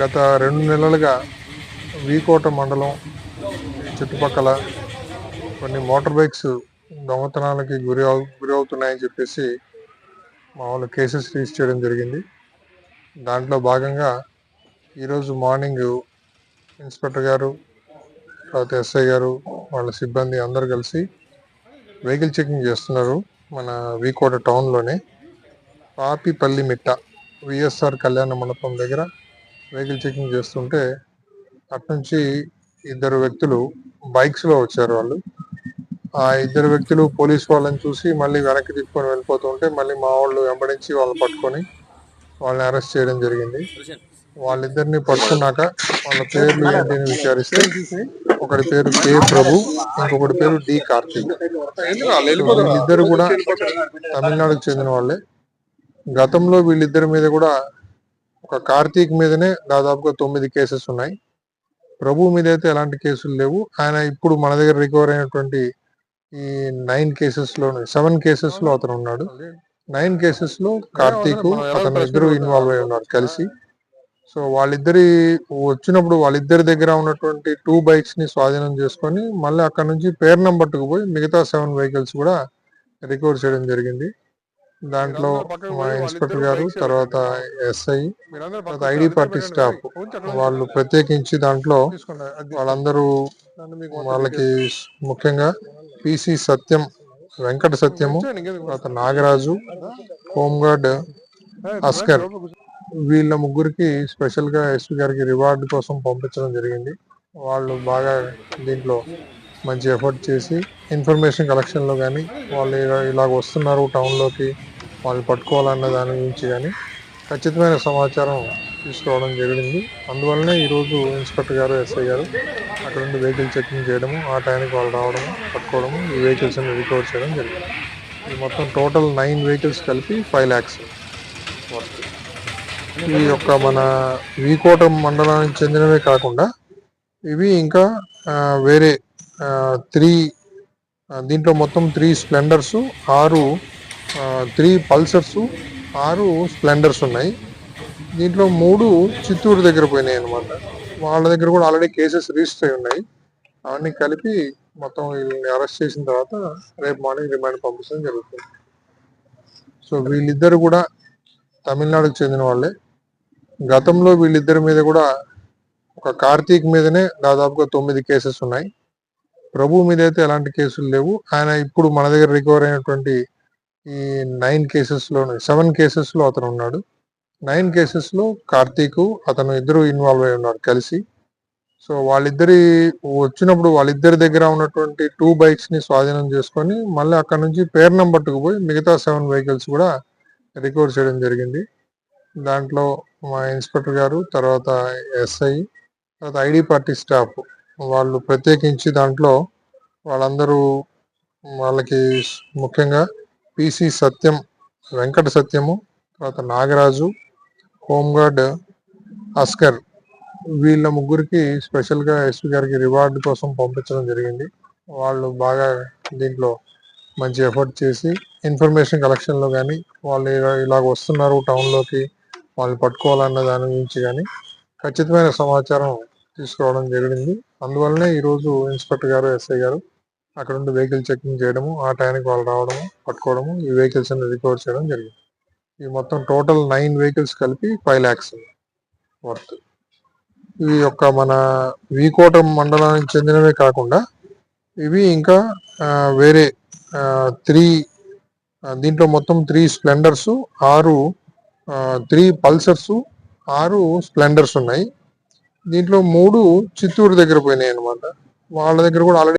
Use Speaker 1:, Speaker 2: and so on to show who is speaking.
Speaker 1: గత రెండు నెలలుగా వీకోట మండలం చుట్టుపక్కల కొన్ని మోటార్ బైక్స్ దొంగతనాలకి గురి అవు గురి అవుతున్నాయని చెప్పేసి మామూలు కేసెస్ రిజిస్టర్ చేయడం జరిగింది. దాంట్లో భాగంగా ఈరోజు మార్నింగ్ ఇన్స్పెక్టర్ గారు తర్వాత ఎస్ఐ గారు వాళ్ళ సిబ్బంది అందరు కలిసి వెహికల్ చెకింగ్ చేస్తున్నారు మన వీకోట టౌన్లోనే. పాపిపల్లి మిట్ట విఎస్ఆర్ కళ్యాణ మండపం దగ్గర వెహికల్ చెకింగ్ చేస్తుంటే అట్నుంచి ఇద్దరు వ్యక్తులు బైక్స్లో వచ్చారు వాళ్ళు. ఆ ఇద్దరు వ్యక్తులు పోలీస్ వాళ్ళని చూసి మళ్ళీ వెనక్కి తిప్పుకొని వెళ్ళిపోతుంటే మళ్ళీ మా వాళ్ళు వెంబడించి వాళ్ళని పట్టుకొని వాళ్ళని అరెస్ట్ చేయడం జరిగింది. వాళ్ళిద్దరిని పట్టుకున్నాక వాళ్ళ పేర్లు ఏంటి విచారిస్తే ఒకటి పేరు కే ప్రభు ఇంకొకటి పేరు డి కార్తీక్. వీళ్ళిద్దరు కూడా తమిళనాడుకు చెందిన వాళ్ళే. గతంలో వీళ్ళిద్దరి మీద కూడా ఒక కార్తీక్ మీదనే దాదాపుగా తొమ్మిది కేసెస్ ఉన్నాయి. ప్రభు మీద అయితే ఎలాంటి కేసులు లేవు. ఆయన ఇప్పుడు మన దగ్గర రికవర్ అయినటువంటి ఈ నైన్ కేసెస్లో సెవెన్ కేసెస్లో అతను ఉన్నాడు. నైన్ కేసెస్లో కార్తీక్ అతను ఇద్దరు ఇన్వాల్వ్ అయి ఉన్నారు కలిసి. సో వాళ్ళిద్దరి వచ్చినప్పుడు వాళ్ళిద్దరి దగ్గర ఉన్నటువంటి టూ బైక్స్ని స్వాధీనం చేసుకొని మళ్ళీ అక్కడ నుంచి పేరు నంబర్కు పోయి మిగతా సెవెన్ వెహికల్స్ కూడా రికవర్ చేయడం జరిగింది. దాంట్లో మా ఇన్స్పెక్టర్ గారు తర్వాత ఎస్ఐ ఐడి పార్టీ స్టాఫ్ వాళ్ళు ప్రత్యేకించి దాంట్లో వాళ్ళందరూ వాళ్ళకి ముఖ్యంగా పిసి సత్యం వెంకట సత్యము తర్వాత నాగరాజు హోంగార్డ్ అస్కర్ వీళ్ళ ముగ్గురికి స్పెషల్గా ఎస్పీ గారికి రివార్డు కోసం పంపించడం జరిగింది. వాళ్ళు బాగా దీంట్లో మంచి ఎఫర్ట్ చేసి ఇన్ఫర్మేషన్ కలెక్షన్లో కానీ వాళ్ళు ఇలా ఇలాగ వస్తున్నారు టౌన్లోకి వాళ్ళు పట్టుకోవాలన్న దాని గురించి కానీ ఖచ్చితమైన సమాచారం తీసుకోవడం జరిగింది. అందువల్లనే ఈరోజు ఇన్స్పెక్టర్ గారు ఎస్ఐ గారు అక్కడ నుండి వెహికల్ చెకింగ్ చేయడము ఆ టైంకి వాళ్ళు రావడము పట్టుకోవడము ఈ వెహికల్స్ అన్ని రికవర్ చేయడం జరిగింది. ఇది మొత్తం టోటల్ నైన్ వెహికల్స్ కలిపి ఫైవ్ ల్యాక్స్ ఈ యొక్క మన వీకోట మండలానికి చెందినవే కాకుండా ఇవి ఇంకా వేరే త్రీ దీంట్లో మొత్తం త్రీ స్ప్లెండర్స్ ఆరు త్రీ పల్సర్స్ ఆరు స్ప్లెండర్స్ ఉన్నాయి. దీంట్లో మూడు చిత్తూరు దగ్గర పోయినాయి అనమాట వాళ్ళ దగ్గర కూడా ఆల్రెడీ కేసెస్ రిజిస్టర్ అయి ఉన్నాయి. అవన్నీ కలిపి మొత్తం వీళ్ళని అరెస్ట్ చేసిన తర్వాత రేపు మార్నింగ్ రిమాండ్ పంపించడం జరుగుతుంది. సో వీళ్ళిద్దరు కూడా తమిళనాడుకు చెందిన వాళ్ళే. గతంలో వీళ్ళిద్దరి మీద కూడా ఒక కార్తీక్ మీదనే దాదాపుగా తొమ్మిది కేసెస్ ఉన్నాయి. ప్రభు మీద అయితే ఎలాంటి కేసులు లేవు. ఆయన ఇప్పుడు మన దగ్గర రికవర్ అయినటువంటి ఈ నైన్ కేసెస్లో సెవెన్ కేసెస్లో అతను ఉన్నాడు. నైన్ కేసెస్లో కార్తీకు కార్తీక్ అతను ఇద్దరు ఇన్వాల్వ్ అయి ఉన్నారు కలిసి. సో వాళ్ళిద్దరి వచ్చినప్పుడు వాళ్ళిద్దరి దగ్గర ఉన్నటువంటి టూ బైక్స్ని స్వాధీనం చేసుకొని మళ్ళీ అక్కడ నుంచి పేరు నంబర్కు పోయి మిగతా సెవెన్ వెహికల్స్ కూడా రికవర్ చేయడం జరిగింది. దాంట్లో మా ఇన్స్పెక్టర్ గారు తర్వాత ఎస్ఐ తర్వాత ఐడి పార్టీ స్టాఫ్. వాళ్ళు ప్రత్యేకించి దాంట్లో వాళ్ళందరూ వాళ్ళకి ముఖ్యంగా పిసి సత్యం వెంకట సత్యము తర్వాత నాగరాజు హోంగార్డ్ అస్కర్ వీళ్ళ ముగ్గురికి స్పెషల్గా ఎస్పీ గారికి రివార్డు కోసం పంపించడం జరిగింది. వాళ్ళు బాగా దీంట్లో మంచి ఎఫర్ట్ చేసి ఇన్ఫర్మేషన్ కలెక్షన్లో కానీ వాళ్ళు ఇలా- ఇలాగ వస్తున్నారు టౌన్లోకి వాళ్ళు పట్టుకోవాలన్న దాని గురించి కానీ ఖచ్చితమైన సమాచారం తీసుకోవడం జరిగింది. అందువల్లనే ఈరోజు ఇన్స్పెక్టర్ గారు ఎస్ఐ గారు అక్కడ ఉండి వెహికల్ చెకింగ్ చేయడము ఆ టైంకి వాళ్ళు రావడము పట్టుకోవడము ఈ వెహికల్స్ అన్ని రికవర్ చేయడం జరిగింది. ఈ మొత్తం టోటల్ నైన్ వెహికల్స్ కలిపి ఫైవ్ ల్యాక్స్ వర్త్. ఈ యొక్క మన వీకోట మండలానికి చెందినవే కాకుండా ఇవి ఇంకా వేరే త్రీ దీంట్లో మొత్తం త్రీ స్ప్లెండర్స్ ఆరు త్రీ పల్సర్సు ఆరు స్ప్లెండర్స్ ఉన్నాయి. దీంట్లో మూడు చిత్తూరు దగ్గర పోయినాయి అనమాట వాళ్ళ దగ్గర కూడా ఆల్రెడీ